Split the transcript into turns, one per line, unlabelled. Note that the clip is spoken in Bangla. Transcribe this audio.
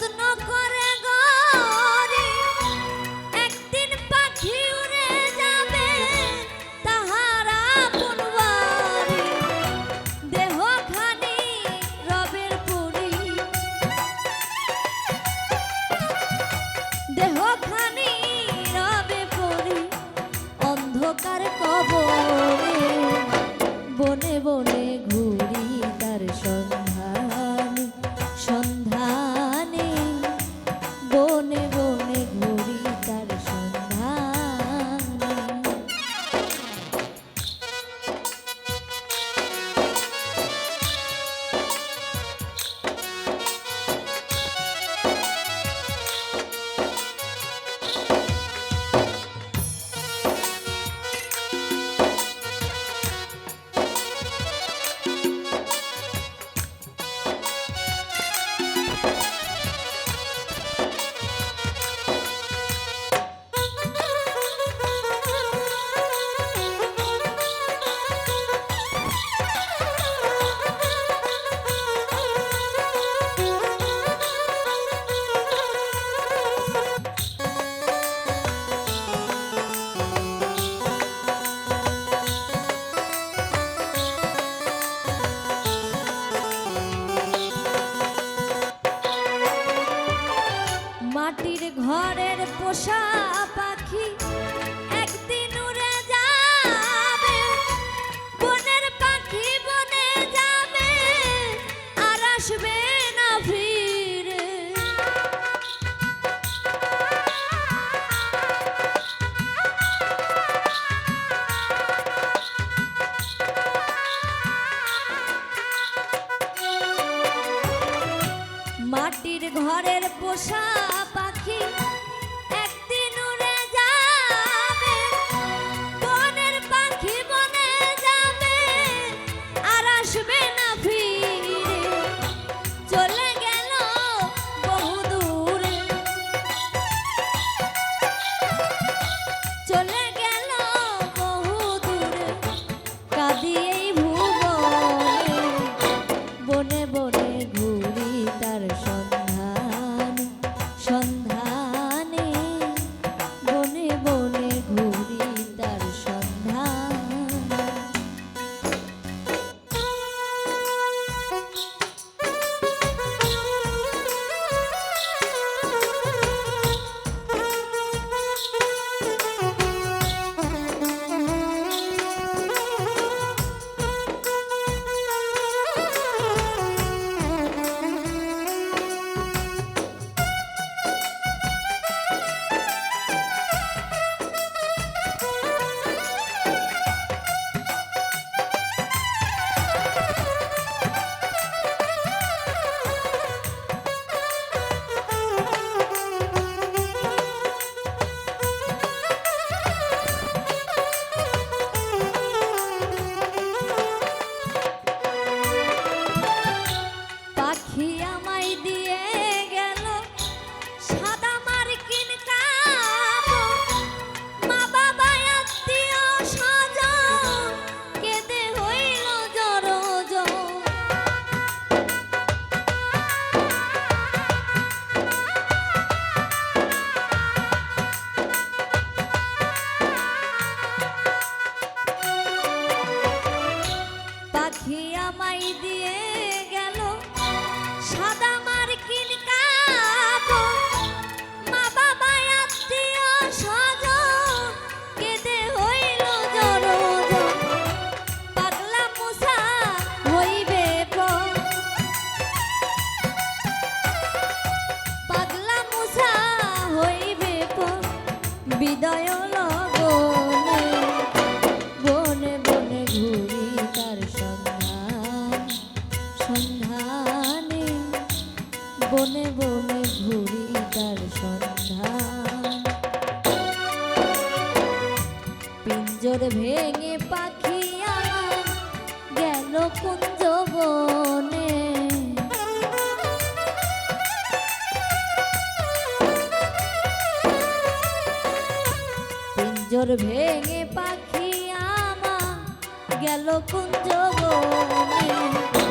যত্ন ঘরের পোষা পাখি 一点。কুঞ্জ বনে। পিঞ্জর ভেঙে পাখি আমা গেল কুঞ্জ বনে।